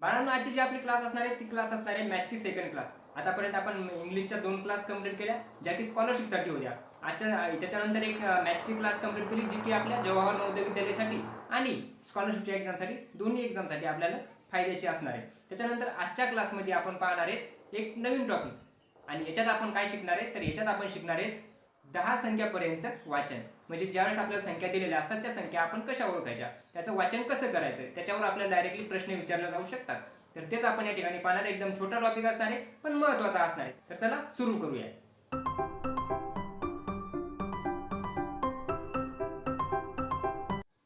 बाळांना आजची जी आपली क्लास असणार आहे ती क्लास असणार आहे मॅथची सेकंड क्लास आतापर्यंत आपण इंग्लिशच्या दोन क्लास कंप्लीट केल्या ज्या की स्कॉलरशिपसाठी होत्या. आजच्या त्याच्यानंतर एक मॅथची क्लास कंप्लीट केली जी की आपल्या जवाहर नवोदय विद्यालयासाठी आणि स्कॉलरशिपच्या एक्झामसाठी दोन्ही एक्झामसाठी आपल्याला फायद्याची असणार आहे. त्याच्यानंतर आजच्या क्लासमध्ये आपण पाहणार आहेत एक नवीन टॉपिक आणि याच्यात आपण काय शिकणार आहे? तर याच्यात आपण शिकणार आहेत दहा संख्यापर्यंतचं वाचन. म्हणजे ज्यावेळेस आपल्याला संख्या दिलेल्या असतात त्या संख्या आपण कशा ओळखायच्या? त्याचं वाचन कसं करायचं त्याच्यावर आपल्याला डायरेक्टली प्रश्न विचारले जाऊ शकतात. तर तेच आपण या ठिकाणी पाहणार एकदम छोटा टॉपिक असणार आहे पण महत्त्वाचा असणार आहे. तर चला सुरू करूया.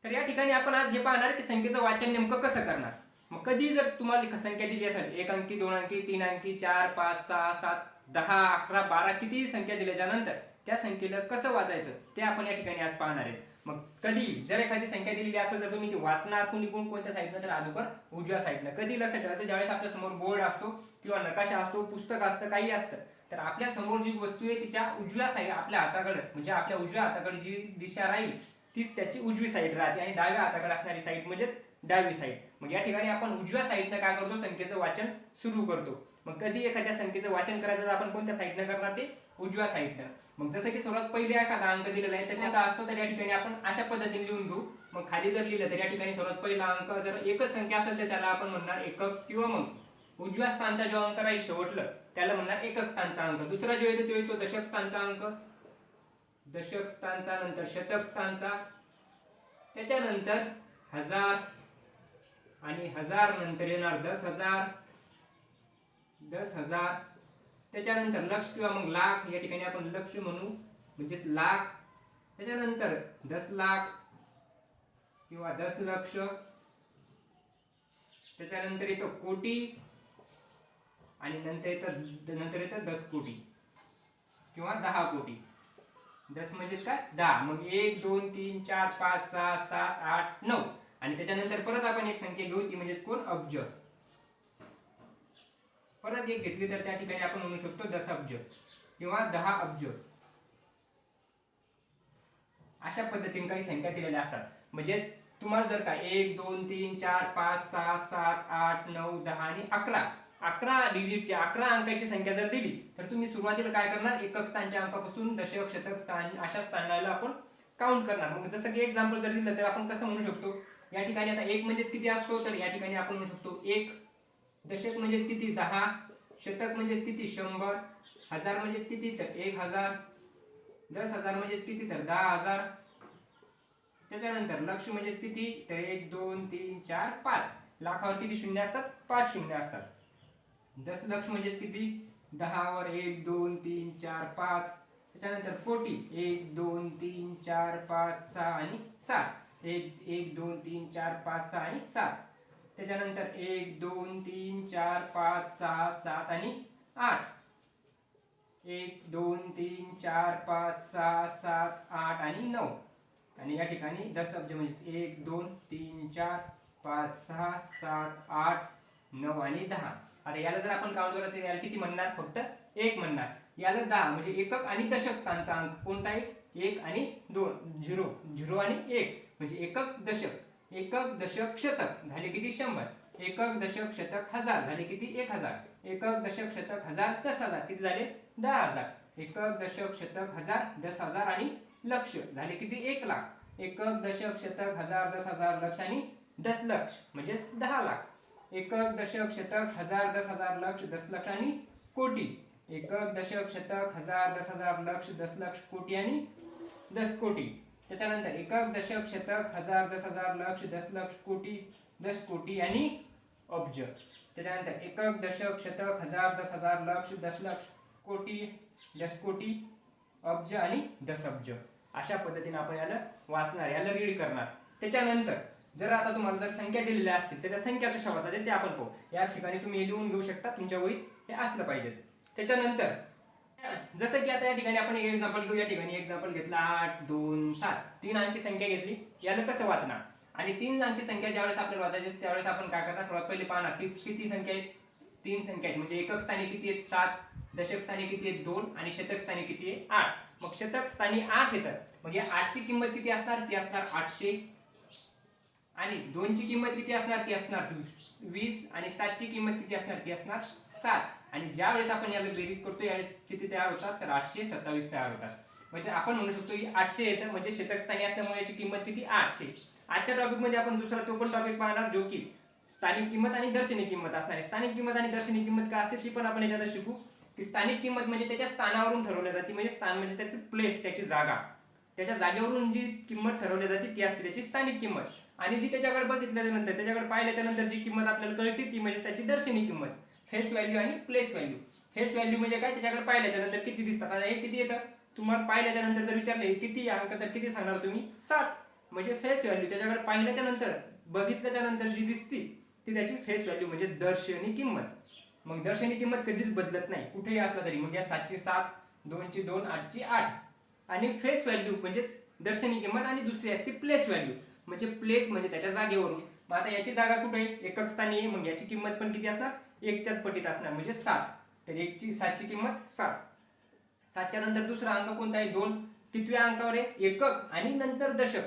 तर या ठिकाणी आपण आज हे पाहणार की संख्येचं वाचन नेमकं कसं करणार? मग कधी जर तुम्हाला संख्या दिली असेल एक अंकी दोन अंकी तीन अंकी चार पाच सहा सात दहा अकरा बारा कितीही संख्या दिल्याच्या नंतर त्या संख्येला कसं वाचायचं? ते आपण या ठिकाणी आज पाहणार आहेत. मग कधी जर एखादी संख्या दिलेली असेल तर तुम्ही ती वाचणार कुणी कोण कोणत्या साईडनं तर अगोदर उजव्या साईडनं कधी लक्षात ठेवायचं? ज्यावेळेस आपल्यासमोर बोर्ड असतो किंवा नकाशा असतो पुस्तक असतं काही असतं तर आपल्यासमोर जी वस्तू आहे तिच्या उजव्या साईड आपल्या हाताकडे म्हणजे आपल्या उजव्या हाताकडे जी दिशा राहील तीच त्याची उजवी साईड राहते आणि डाव्या हाताकडे असणारी साईड म्हणजेच डावी साईड. मग या ठिकाणी आपण उजव्या साईडनं काय करतो? संख्येचं वाचन सुरू करतो. मग कधी एखाद्या संख्येचं वाचन करायचं तर आपण कोणत्या साईडनं करणार ते? उजव्या साईडनं. मग जसं की सर्वात पहिले एखादा अंक दिलेला आहे तर त्यात असतो तर या ठिकाणी आपण अशा पद्धतीने लिहून घेऊ. मग खाली जर लिहिलं तर या ठिकाणी सर्वात पहिला अंक जर एकच संख्या असेल तर त्याला आपण म्हणणार एकक किंवा मग उजव्या स्थानचा जो अंक राहील शेवटलं त्याला म्हणणार एकक स्थानचा अंक. दुसरा जो येतो तो येतो दशक स्थानचा अंक. दशक स्थानचा नंतर शतक स्थानचा. त्याच्यानंतर हजार आणि हजार नंतर येणार दस हजार. दस हजार त्याच्यानंतर लक्ष किंवा मग लाख या ठिकाणी आपण लक्ष म्हणू. म्हणजेच लाख. त्याच्यानंतर दस लाख किंवा दस लक्ष. त्याच्यानंतर येतो कोटी आणि नंतर येतं नंतर येतं दस कोटी किंवा दहा कोटी. दस म्हणजेच काय? दहा. मग एक दोन तीन चार पाच सहा सात आठ नऊ. आणि त्याच्यानंतर परत आपण एक संख्या घेऊ ती म्हणजेच कोण अब्ज परत एक घेतली तर त्या ठिकाणी आपण म्हणू शकतो दस अब्ज किंवा दहा अब्ज. अशा पद्धतीने काही संख्या दिलेल्या असतात. म्हणजेच तुम्हाला जर का एक दोन तीन चार पाच सहा सात आठ नऊ दहा आणि अकरा अकरा डिजिटची अकरा अंकाची संख्या जर दिली तर तुम्ही सुरुवातीला काय करणार? एकक स्थानच्या अंकापासून दशक शतक स्थान अशा स्थानाला आपण काउंट करणार. मग जसं की एक्झाम्पल जर दिलं तर आपण कसं म्हणू शकतो? या ठिकाणी आता एक म्हणजेच किती असतो? तर या ठिकाणी आपण म्हणू शकतो एक. दशक म्हणजेच किती? दहा. शतक म्हणजेच किती? शंभर. हजार म्हणजेच किती? तर एक हजार. दस हजार म्हणजेच किती? तर दहा हजार. त्याच्यानंतर लक्ष म्हणजेच किती? तर एक दोन तीन चार पाच. लाखावर किती शून्य असतात? पाच शून्य असतात. दस लक्ष म्हणजेच किती? दहावर एक दोन तीन चार पाच. त्याच्यानंतर कोटी. एक दोन तीन चार पाच सहा आणि सात. एक एक दोन तीन चार पाच सहा आणि सात. त्याच्यानंतर एक दोन तीन चार पाच सहा सात आणि आठ. एक दोन तीन चार पाच सहा सात आठ आणि नऊ. आणि या ठिकाणी दस अब्ज म्हणजे एक दोन तीन चार पाच सहा सात आठ नऊ आणि दहा. आता याला जर आपण काउंट करत याला किती म्हणणार? फक्त एक म्हणणार. याला दहा म्हणजे एकक आणि दशक स्थानचा अंक कोणता आहे? एक आणि दोन. झिरो. झिरो आणि एक. म्हणजे एकक दशक. एकक दशक शतक झाले किती? शंभर. एकक दशक शतक हजार. झाले किती? एक हजार. एकक दशक शतक हजार. दस हजार. किती झाले? दहा हजार. एकक दशक शतक हजार. दस हजार आणि लक्ष. झाले किती? एक लाख. एकक दशक शतक हजार. दस हजार. लक्ष आणि दस लक्ष. म्हणजेच दहा लाख. एकक दशक शतक हजार. दस हजार. लक्ष. दस लक्ष आणि कोटी. एकक दशक शतक हजार. दस हजार. लक्ष. दस लक्ष कोटी आणि दस कोटी. त्याच्यानंतर एकक दशक शतक हजार दस हजार लक्ष दस लक्ष कोटी दस कोटी आणि अब्ज. त्याच्यानंतर एकक दशक शतक हजार दस हजार लक्ष दस लक्ष कोटी दस कोटी अब्ज आणि दस अब्ज अशा पद्धतीने आपण याला वाचणार याला रीड करणार. त्याच्यानंतर जर आता तुम्हाला जर संख्या दिलेल्या असतील तर त्या संख्या कशा वाचायच्या ते आपण पाहू. या ठिकाणी तुम्ही लिहून घेऊ शकता तुमच्या वहीत हे असलं पाहिजे. त्याच्यानंतर जसं की आता या ठिकाणी आपण एक एक्झाम्पल घेऊ या ठिकाणी एक्झाम्पल घेतला. आठ दोन सात. तीन अंकी संख्या घेतली. याला कसं वाचणार? आणि तीन अंकी संख्या ज्यावेळेस आपल्याला वाचायची त्यावेळेस आपण काय करणार? सर्वात पहिले पाहणार ती किती संख्या आहेत? तीन संख्या आहेत. म्हणजे एकक स्थानी किती आहेत? सात. दशक स्थानी किती आहेत? दोन. आणि शतक स्थानी किती आहे? आठ. मग शतक स्थानी आठ येतात मग या आठची किंमत किती असणार? ती असणार आठशे. आणि दोनची किंमत किती असणार? ती असणार वीस. आणि सातची किंमत किती असणार? ती असणार सात. आणि ज्या वेळेस आपण याला बेरीज करतो यावेळेस किती तयार होतात? तर आठशे सत्तावीस तयार होतात. म्हणजे आपण म्हणू शकतो की आठशे येतं. म्हणजे शेतकस्थानी असल्यामुळे याची किंमत किती? आठशे. आजच्या टॉपिकमध्ये आपण दुसरा तो पण टॉपिक पाहणार जो की स्थानिक किंमत आणि दर्शनी किंमत असणार आहे. स्थानिक किंमत आणि दर्शनी किंमत काय असते ती पण आपण याच्यात शिकू. की स्थानिक किंमत म्हणजे त्याच्या स्थानावरून ठरवल्या जाते. म्हणजे स्थान म्हणजे त्याची प्लेस त्याची जागा. त्याच्या जागेवरून जी किंमत ठरवली जाते ती असते त्याची स्थानिक किंमत. आणि जी त्याच्याकडे बघितल्यानंतर त्याच्याकडे पाहिल्याच्या नंतर जी किंमत आपल्याला कळते ती म्हणजे त्याची दर्शनी किंमत. फेस व्हॅल्यू आणि प्लेस व्हॅल्यू फेस व्हॅल्यू म्हणजे काय? त्याच्याकडे पाहिल्याच्या नंतर किती दिसतात? आता हे किती येतं? तुम्हाला पाहिल्याच्या नंतर जर विचारले किती? अंक तर किती सांगणार तुम्ही? सात. म्हणजे फेस व्हॅल्यू त्याच्याकडे पाहिल्याच्या नंतर बघितल्याच्या नंतर जी दिसती ती त्याची फेस व्हॅल्यू म्हणजे दर्शनी किंमत. मग दर्शनी किंमत कधीच बदलत नाही. कुठेही असला तरी. मग या सातची सात दोनची दोन आठची आठ. आणि फेस व्हॅल्यू म्हणजेच दर्शनी किंमत आणि दुसरी असते प्लेस व्हॅल्यू म्हणजे प्लेस म्हणजे त्याच्या जागेवरून. मग आता याची जागा कुठे? आहे एकक स्थानी. आहे मग याची किंमत पण किती असणार? एकच्याच पटीत असणार म्हणजे सात. तर एकची सातची किंमत सात. सातच्या नंतर दुसरा अंक कोणता आहे? दोन. कितव्या अंकावर आहे एकक आणि नंतर दशक.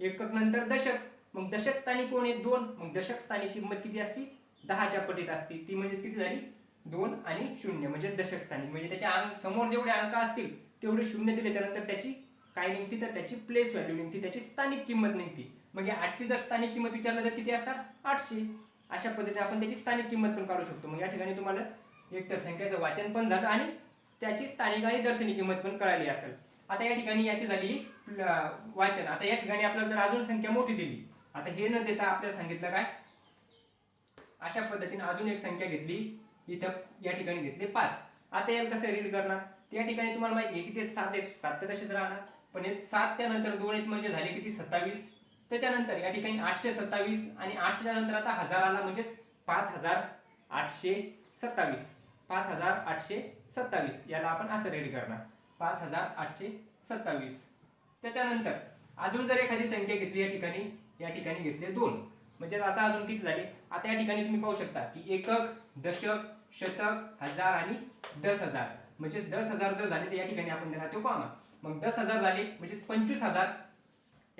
एकक नंतर दशक. मग दशक स्थानी कोण आहे? दोन. मग दशक स्थानी किंमत किती असती? दहाच्या पटीत असती. ती म्हणजे किती झाली? दोन आणि शून्य म्हणजे दशक स्थानी. म्हणजे त्याच्या अंक समोर जेवढे अंक असतील तेवढे शून्य दिल्याच्या नंतर त्याची काय निघती? तर त्याची प्लेस व्हॅल्यू निघती. त्याची स्थानिक किंमत निघती. मग या आठची जर स्थानिक किंमत विचारलं तर किती असतात आठशे. अशा पद्धतीने आपण त्याची स्थानिक किंमत पण काढू शकतो. मग या ठिकाणी तुम्हाला एकतर संख्येचं वाचन पण झालं आणि त्याची स्थानिक आणि दर्शनी किंमत पण कळाली असेल. आता या ठिकाणी याची झाली वाचन. आता या ठिकाणी आपल्याला जर अजून संख्या मोठी दिली आता हे न देता आपल्याला सांगितलं काय? अशा पद्धतीने अजून एक संख्या घेतली इथं या ठिकाणी घेतली पाच. आता याला कसं रीड करणार? त्या ठिकाणी तुम्हाला माहिती आहे की ते सात आहेत. सात तर तसेच राहणार. पण हे सातच्या नंतर दोन आहेत म्हणजे झाले किती? सत्तावीस. त्याच्यानंतर या ठिकाणी आठशे सत्तावीस आणि आठशेच्या नंतर आता हजाराला म्हणजेच पाच हजार आठशे सत्तावीस. पाच हजार आठशे सत्तावीस. याला आपण असं रेड करणार. पाच हजार आठशे सत्तावीस. त्याच्यानंतर अजून जर एखादी संख्या घेतली या ठिकाणी या ठिकाणी घेतले दोन. म्हणजे आता अजून किती झाले? आता या ठिकाणी तुम्ही पाहू शकता की एकक दशक शतक हजार आणि दस हजार. म्हणजे दस हजार जर झाले तर या ठिकाणी आपण देणार तो पाहणार. मग दस हजार झाले म्हणजेच पंचवीस हजार.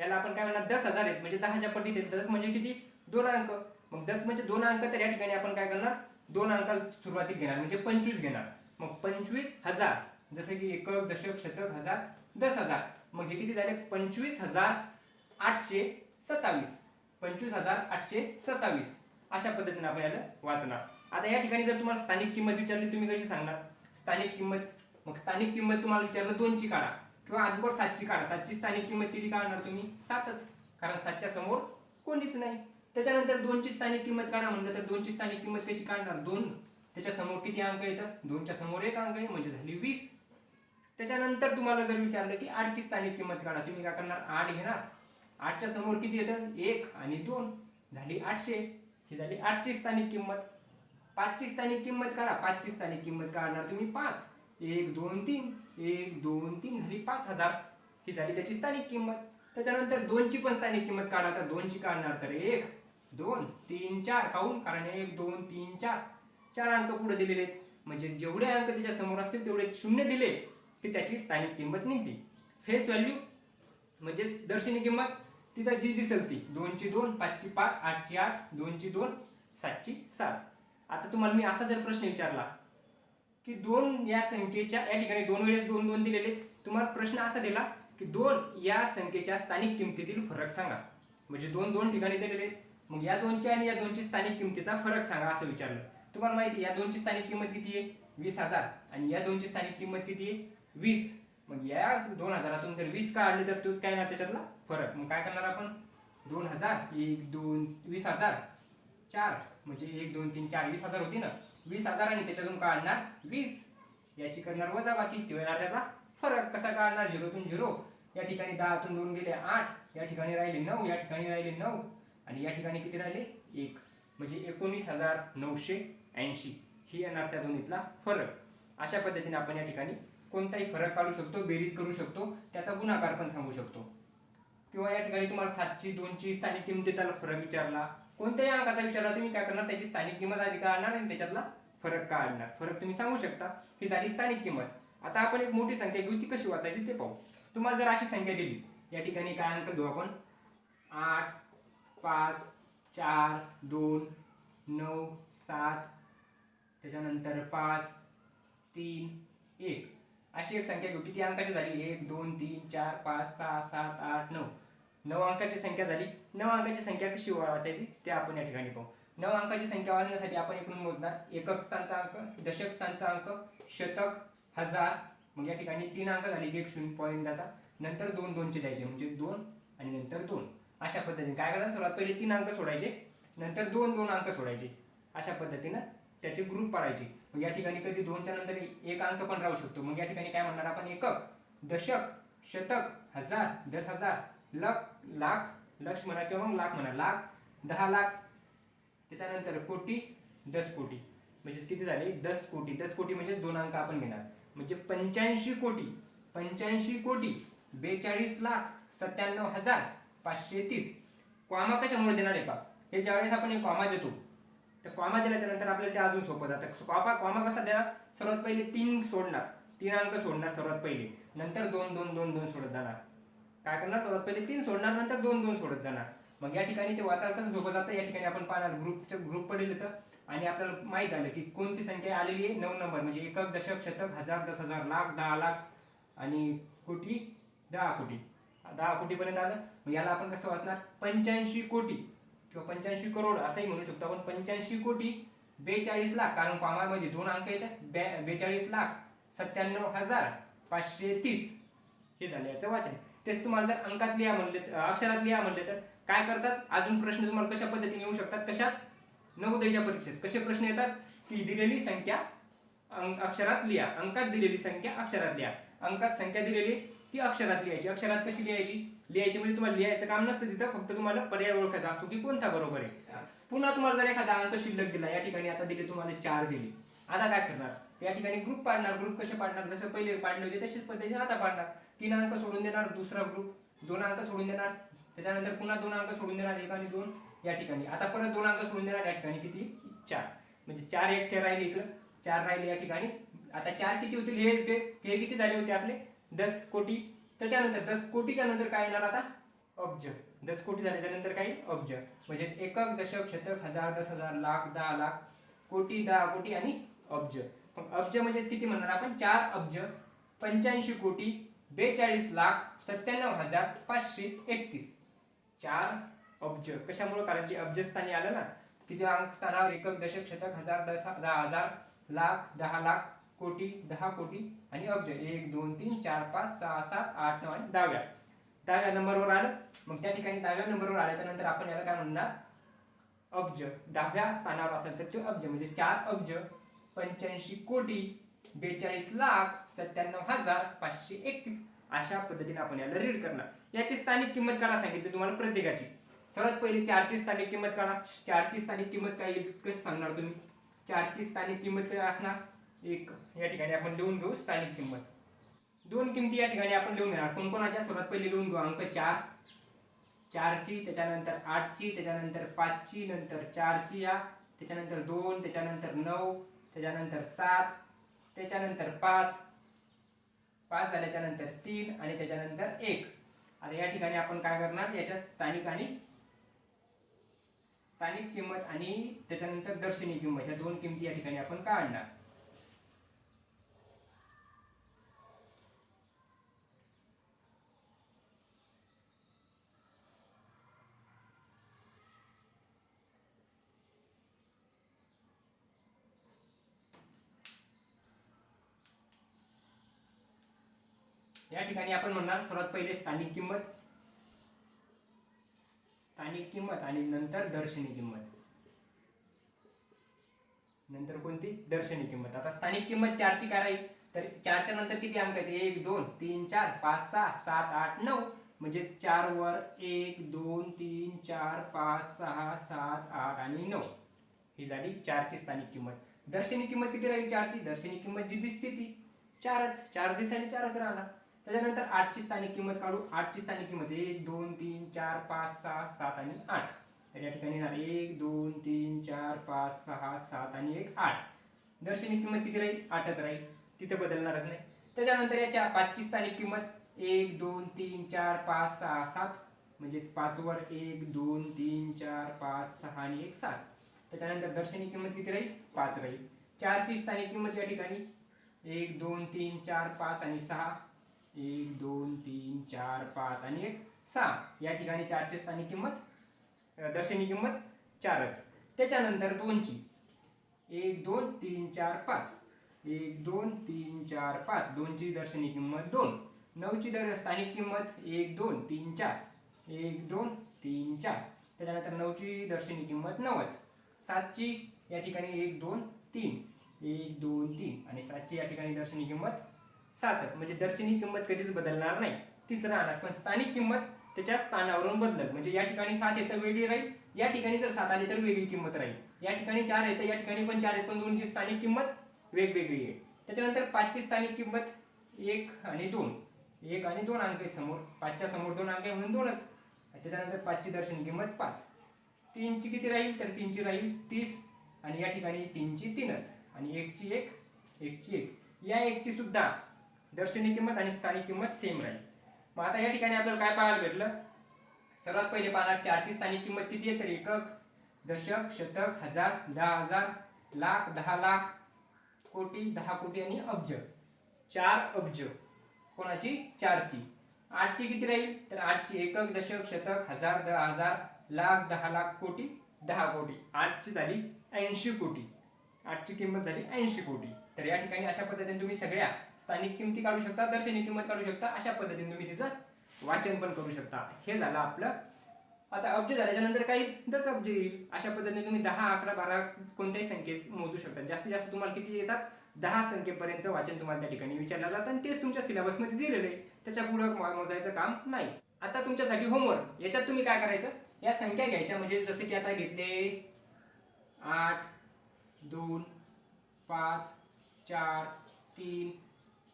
याला आपण काय म्हणणार? दस हजार आहेत. म्हणजे दहाच्या पटीत आहेत. दस म्हणजे किती? दोन अंक. मग दस म्हणजे दोन अंक तर या ठिकाणी आपण काय करणार? दोन अंकाला सुरुवातीत घेणार. म्हणजे पंचवीस घेणार. मग पंचवीस हजार. जसं की एकक दशक शतक हजार दस हजार. मग हे किती झाले? पंचवीस हजार आठशे सत्तावीस. पंचवीस हजार आठशे सत्तावीस. अशा पद्धतीने आपण याला वाचणार. आता या ठिकाणी जर तुम्हाला स्थानिक किंमत विचारली तुम्ही कशी सांगणार? स्थानिक किंमत. मग स्थानिक किंमत तुम्हाला विचारलं दोनची काढा. किंवा अगोदर सातची काढा. सातची स्थानिक किंमत किती काढणार तुम्ही? सातच. कारण सातच्या समोर कोणीच नाही. त्याच्यानंतर दोनची स्थानिक किंमत काढा म्हणलं तर दोनची स्थानिक किंमत कशी काढणार? दोन. त्याच्यासमोर किती अंक येतं दोनच्या समोर एक अंक आहे म्हणजे झाली वीस. त्याच्यानंतर तुम्हाला जर विचारलं की आठची स्थानिक किंमत काढा तुम्ही काय करणार? आठ घेणार. आठच्या समोर किती येतं? एक आणि दोन. झाली आठशे. ही झाली आठची स्थानिक किंमत. पाचची स्थानिक किंमत काढा. पाचची स्थानिक किंमत काढणार तुम्ही पाच. एक दोन तीन. एक दोन तीन झाली पाच हजार. ही झाली त्याची स्थानिक किंमत. त्याच्यानंतर दोनची पण स्थानिक किंमत काढा. तर दोनची काढणार तर एक दोन तीन चार. काहून? कारण एक दोन तीन चार. चार अंक पुढे दिलेले आहेत. म्हणजे जेवढे अंक त्याच्यासमोर असतील तेवढे शून्य दिले की त्याची स्थानिक किंमत निघते. फेस व्हॅल्यू म्हणजेच दर्शनी किंमत तिथं जी दिसेल ती. दोनची दोन पाचची पाच आठची आठ दोनची दोन सातची सात. आता तुम्हाला मी असा जर प्रश्न विचारला की दोन या संख्येच्या या ठिकाणी दोन वेळेस दोन दोन दिलेले तुम्हाला प्रश्न असा दिला की दोन या संख्येच्या स्थानिक किमतीतील फरक सांगा. म्हणजे दोन दोन ठिकाणी दिलेले मग या दोनची आणि या दोनची स्थानिक किमतीचा फरक सांगा असं विचारलं. तुम्हाला माहिती या दोनची स्थानिक किंमत किती आहे? वीस हजार. आणि या दोनची स्थानिक किंमत किती आहे? वीस. मग या दोन हजारातून जर वीस काढले तर तोच काय येणार त्याच्यातला? फरक. मग काय करणार आपण? दोन हजार एक दोन वीस हजार. चार. म्हणजे एक दोन तीन चार. वीस हजार होती ना. वीस हजार आणि त्याच्यातून काढणार वीस. याची करणार वजा बाकी ते येणार त्याचा फरक. कसा काढणार? झिरोतून झिरो. या ठिकाणी दहातून दोन गेले आठ. या ठिकाणी राहिले नऊ. या ठिकाणी राहिले नऊ. आणि या ठिकाणी किती राहिले? एक. म्हणजे एकोणीस हजार नऊशे ऐंशी. ही येणार त्या दोन्हीतला फरक. अशा पद्धतीने आपण या ठिकाणी कोणताही फरक काढू शकतो बेरीज करू शकतो. त्याचा गुणाकार पण सांगू शकतो. किंवा या ठिकाणी तुम्हाला सातची दोनची स्थानिक किंमतीचा फरक विचारला. कोणत्याही अंकाचा विचारला तुम्ही काय करणार? त्याची स्थानिक किंमत आधी काढणार आणि त्याच्यातला फरक काढणार. फरक तुम्ही सांगू शकता. ही झाली स्थानिक किंमत. आता आपण एक मोठी संख्या घेऊ ती कशी वाचायची ते पाहू. तुम्हाला जर अशी संख्या दिली या ठिकाणी काय अंक घेऊ आपण? आठ पाच चार दोन नऊ सात त्याच्यानंतर पाच तीन एक. अशी एक संख्या घेऊ. किती अंकाची झाली? एक दोन तीन चार पाच सहा सात आठ नऊ. नऊ अंकाची संख्या झाली. नऊ अंकाची संख्या कशी वाचायची? ते आपण या ठिकाणी पाहू. नऊ अंकाची संख्या वाचण्यासाठी आपण इकडून मोजणार. एकक स्थानचा अंक दशक स्थानचा अंक शतक हजार. मग या ठिकाणी तीन अंक झाले. एक शून्य पॉईंट त्याचा नंतर दोन दोनचे द्यायचे. म्हणजे दोन आणि नंतर दोन. अशा पद्धतीने. काय करायचं सर्वात? पहिले तीन अंक सोडायचे. नंतर दोन दोन अंक सोडायचे. अशा पद्धतीनं त्याचे ग्रुप पाडायचे. मग या ठिकाणी कधी दोनच्या नंतर एक अंक पण राहू शकतो. मग या ठिकाणी काय म्हणणार आपण? एकक दशक शतक हजार दस हजार लख लाख लक्ष म्हणा किंवा मग लाख म्हणा लाख दहा लाख त्याच्यानंतर कोटी दस कोटी. म्हणजेच किती झाले? दस कोटी. दस कोटी म्हणजे दोन अंक आपण घेणार. म्हणजे पंच्याऐंशी कोटी पंच्याऐंशी कोटी बेचाळीस लाख सत्त्याण्णव हजार पाचशे तीस. कॉमा कशामुळे देणार आहे पा हे ज्यावेळेस आपण एक कॉमा देतो तर कॉमा दिल्याच्या नंतर आपल्याला ते अजून सोपं जातं. कॉमा कॉमा कसा देणार? सर्वात पहिले तीन सोडणार. तीन अंक सोडणार सर्वात पहिले. नंतर दोन दोन दोन दोन सोडत जाणार. काय करणार? सर्वात पहिले तीन सोडणार नंतर दोन दोन सोडत जाणार. मग या ठिकाणी ते वाचायला कसं झोपत जातं. या ठिकाणी आपण पाहणार ग्रुपचं ग्रुप पडेल तर आणि आपल्याला माहीत झालं की कोणती संख्या आलेली आहे? नऊ नंबर. म्हणजे एकक दशक शतक हजार दस हजार लाख दहा लाख आणि कोटी दहा कोटी. दहा कोटीपर्यंत आलं. मग याला आपण कसं वाचणार? पंच्याऐंशी कोटी किंवा पंच्याऐंशी करोड असंही म्हणू शकतो आपण. पंच्याऐंशी कोटी बेचाळीस लाख. कारण कॉमामध्ये दोन अंक येतात बे बेचाळीस लाख सत्त्याण्णव हजार पाचशे तीस. हे झालं याचं वाचन. तेच तुम्हाला जर अंकात लिहा म्हणले अक्षरात लिहा म्हणले तर काय करतात? अजून प्रश्न तुम्हाला कशा पद्धतीने येऊ शकतात? कशात? नवोदयच्या परीक्षेत. कसे प्रश्न येतात? की दिलेली संख्या अंक अक्षरात लिहा. अंकात दिलेली संख्या अक्षरात लिहा. अंकात संख्या दिलेली ती अक्षरात लिहायची. अक्षरात कशी लिहायची? लिहायची म्हणजे तुम्हाला लिहायचं काम नसतं तिथं फक्त तुम्हाला पर्याय ओळखायचा असतो की कोणता बरोबर आहे. पुन्हा तुम्हाला जर एखादा अंक शिल्लक दिला या ठिकाणी आता दिले तुम्हाला चार दिले. आता काय करणार? या ठिकाणी ग्रुप पाडणार ग्रुप कसे पाडणार? जसं पहिले पाडले होते तसेच पद्धतीने आता पाडणार. तीन अंक सोडून देणार दुसरा ग्रुप दोन अंक सोडून देणार. त्याच्यानंतर पुन्हा दोन अंक सोडून देणार एक आणि दोन या ठिकाणी. आता परत दोन अंक सोडून देणार या ठिकाणी. किती? चार. म्हणजे चार एकटे राहिले इकडं चार राहिले या ठिकाणी. आता चार किती होतील हे होते हे किती झाले होते आपले? दस कोटी. त्याच्यानंतर दस कोटीच्या नंतर काय येणार आता? अब्ज दस कोटी झाल्याच्यानंतर काही अब्ज म्हणजे एकक दशक शतक हजार दस हजार लाख दहा लाख कोटी दहा कोटी आणि अब्ज. मग अब्ज म्हणजे किती म्हणणार आपण? चार अब्ज पंच्याऐंशी कोटी बेचाळीस लाख सत्त्याण्णव हजार पाचशे एकतीस. चार अब्ज. कशामुळे? कारण की अब्जस्थानी आलं ना किती अंक स्थानावर? एकक दशक शतक हजार दस दहा हजार लाख दहा लाख कोटी दहा कोटी आणि अब्ज. एक दोन तीन चार पाच सहा सात आठ नऊ आणि दहाव्या. दहाव्या नंबरवर आलं. मग त्या ठिकाणी दहाव्या नंबरवर आल्याच्यानंतर आपण याला काय म्हणणार? अब्ज. दहाव्या स्थानावर असेल तर तो अब्ज. म्हणजे चार अब्ज. पंच्याऐंशी कोटी बेचाळीस लाख सत्त्याण्णव हजार पाचशे एकतीस. अशा पद्धतीने आपण याला रीड करणार. याची स्थानिक किंमत काढा सांगितली तुम्हाला प्रत्येकाची. सर्वात पहिले चारची स्थानिक किंमत काढा. चारची स्थानिक किंमत काय येईल? कशी सांगणार तुम्ही? चारची स्थानिक किंमत काय असणार? एक या ठिकाणी आपण लिहून घेऊ स्थानिक किंमत. दोन किमती या ठिकाणी आपण लिहून घेणार. कोणकोणाच्या? सर्वात पहिले लिहून घेऊ अंक चार. चारची त्याच्यानंतर आठची त्याच्यानंतर पाचची नंतर चारची या त्याच्यानंतर दोन त्याच्यानंतर नऊ त्याच्यानंतर सात त्याच्यानंतर पाच पाच झाल्याच्यानंतर तीन आणि त्याच्यानंतर एक. आता या ठिकाणी आपण काय करणार? याच्या स्थानिक आणि स्थानिक किंमत आणि त्याच्यानंतर दर्शनी किंमत ह्या दोन किमती या ठिकाणी आपण काढणार या ठिकाणी आपण म्हणणार सर्वात पहिले स्थानिक किंमत. स्थानिक किंमत आणि नंतर दर्शनी किंमत. नंतर कोणती? दर्शनी किंमत. आता स्थानिक किंमत चारची काय राहील तर चारच्या नंतर किती अंक आहेत? एक दोन तीन चार पाच सहा सात आठ नऊ. म्हणजे चार वर एक दोन तीन चार पाच सहा सात आठ आणि नऊ. ही झाली चारची स्थानिक किंमत. दर्शनी किंमत किती राहील चारची? दर्शनी किंमत जी दिसते ती चारच. चार दिवसांनी चारच राहणार. त्याच्यानंतर आठची स्थानिक किंमत काढू. आठची स्थानिक किंमत एक दोन तीन चार पाच सहा सात आणि आठ. तर या ठिकाणी येणार एक दोन तीन चार पाच सहा सात आणि एक आठ. दर्शनी किंमत किती राहील? आठच राहील. तिथे बदलणारच नाही. त्याच्यानंतर याच्या पाचची स्थानिक किंमत एक दोन तीन चार पाच सहा सात. म्हणजेच पाचवर एक दोन तीन चार पाच सहा आणि एक सात. त्याच्यानंतर दर्शनी किंमत किती राहील? पाच राहील. चारची स्थानिक किंमत या ठिकाणी एक दोन तीन चार पाच आणि सहा. एक दोन तीन चार पाच आणि एक सहा. या ठिकाणी चारची स्थानिक किंमत दर्शनी किंमत चारच. त्याच्यानंतर दोनची. एक दोन तीन चार पाच. एक दोन तीन चार पाच. दोनची दर्शनी किंमत दोन. नऊची दर स्थानिक किंमत एक दोन तीन चार. एक दोन तीन चार. त्याच्यानंतर नऊची दर्शनी किंमत नवच सातची या ठिकाणी एक दोन तीन. एक दोन तीन. आणि सातची या ठिकाणी दर्शनी किंमत सातच. म्हणजे दर्शनी किंमत कधीच बदलणार नाही. तीच राहणार. पण स्थानिक किंमत त्याच्या स्थानावरून बदलत म्हणजे या ठिकाणी सात येतं वेगळी राहील. या ठिकाणी जर सात आली तर वेगळी किंमत राहील. या ठिकाणी चार येतं या ठिकाणी पण चार येत. पण दोनची स्थानिक किंमत वेगवेगळी आहे. त्याच्यानंतर पाचची स्थानिक किंमत एक आणि दोन. एक आणि दोन अंक आहेत समोर. पाचच्या समोर दोन अंक आहे म्हणून दोनच. त्याच्यानंतर पाचची दर्शनी किंमत पाच. तीनची किती राहील? तर तीनची राहील तीस. आणि या ठिकाणी तीनची तीनच. आणि एकची एक एकची एक. या एकची सुद्धा दर्शनी किंमत आणि स्थानिक किंमत सेम राहील. मग आता या ठिकाणी आपल्याला काय पाहायला भेटलं? सर्वात पहिले पाहणार चारची स्थानिक किंमत किती आहे? तर एकक दशक शतक हजार दहा हजार लाख दहा लाख कोटी दहा कोटी आणि अब्ज. चार अब्ज. कोणाची? चारची. आठची किती राहील? तर आठची एकक दशक शतक हजार दहा हजार लाख दहा लाख कोटी दहा कोटी. आठची झाली ऐंशी कोटी. आठची किंमत झाली ऐंशी कोटी. तर या ठिकाणी अशा पद्धतीने तुम्ही सगळ्या स्थानिक किमती काढू शकता दर्शनी किंमत काढू शकता अशा पद्धतीने तुम्ही तिचं वाचन पण करू शकता. हे झालं आपलं. आता अब्ज झाल्याच्यानंतर काही दस अब्ज येईल. अशा पद्धतीने तुम्ही दहा अकरा बारा कोणत्याही संख्येत मोजू शकता. जास्तीत जास्त तुम्हाला किती येतात? दहा संख्येपर्यंत वाचन तुम्हाला त्या ठिकाणी विचारलं जातं आणि तेच तुमच्या सिलेबसमध्ये दिलेलं आहे. त्याच्या पुढे मोजायचं काम नाही. आता तुमच्यासाठी होमवर्क याच्यात तुम्ही काय करायचं? या संख्या घ्यायच्या. म्हणजे जसे की आता घेतले आठ दोन पाच चार तीन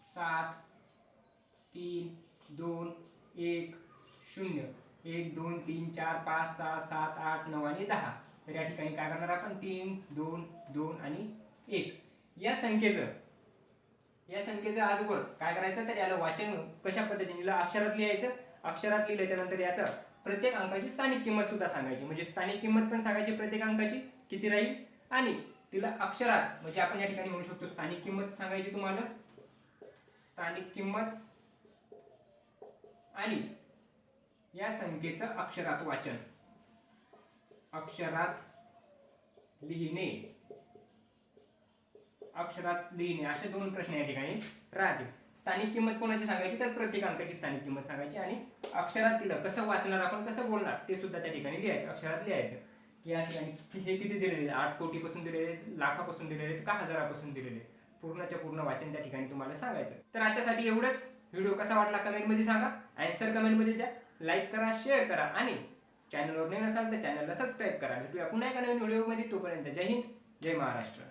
सात तीन दोन एक शून्य. एक दोन तीन चार पाच सहा सात आठ नऊ आणि दहा. तर या ठिकाणी काय करणार आपण? तीन दोन दोन आणि एक. या संख्येचं या संख्येचं आजवर काय करायचं? तर याला वाचन कशा पद्धतीने लिहिलं? अक्षरात लिहायचं. अक्षरात लिहिल्याच्यानंतर याचं प्रत्येक अंकाची स्थानिक किंमत सुद्धा सांगायची. म्हणजे स्थानिक किंमत पण सांगायची प्रत्येक अंकाची. किती राहील? आणि तिला अक्षरात म्हणजे आपण या ठिकाणी म्हणू शकतो स्थानिक किंमत सांगायची तुम्हाला. स्थानिक किंमत आणि या संख्येचं अक्षरात वाचन. अक्षरात लिहिणे. अक्षरात लिहिणे असे दोन प्रश्न या ठिकाणी राहतील. स्थानिक किंमत कोणाची सांगायची? तर प्रत्येक अंकाची स्थानिक किंमत सांगायची आणि अक्षरात तिला कसं वाचणार आपण कसं बोलणार ते सुद्धा त्या ठिकाणी लिहायचं अक्षरात लिहायचं. या ठिकाणी हे किती दिलेले आहेत? आठ कोटीपासून दिलेले आहेत, लाखापासून दिलेले आहेत, का हजारापासून दिलेले आहेत? पूर्णच्या पूर्ण वाचन त्या ठिकाणी तुम्हाला सांगायचं तर आजच्यासाठी एवढंच. व्हिडिओ कसा वाटला कमेंटमध्ये सांगा. अँसर कमेंटमध्ये द्या. लाईक करा शेअर करा आणि चॅनलवर नवीन असाल तर चॅनलला सबस्क्राईब करा. भेटूया पुन्हा एका नवीन व्हिडिओमध्ये. तोपर्यंत जय हिंद जय महाराष्ट्र.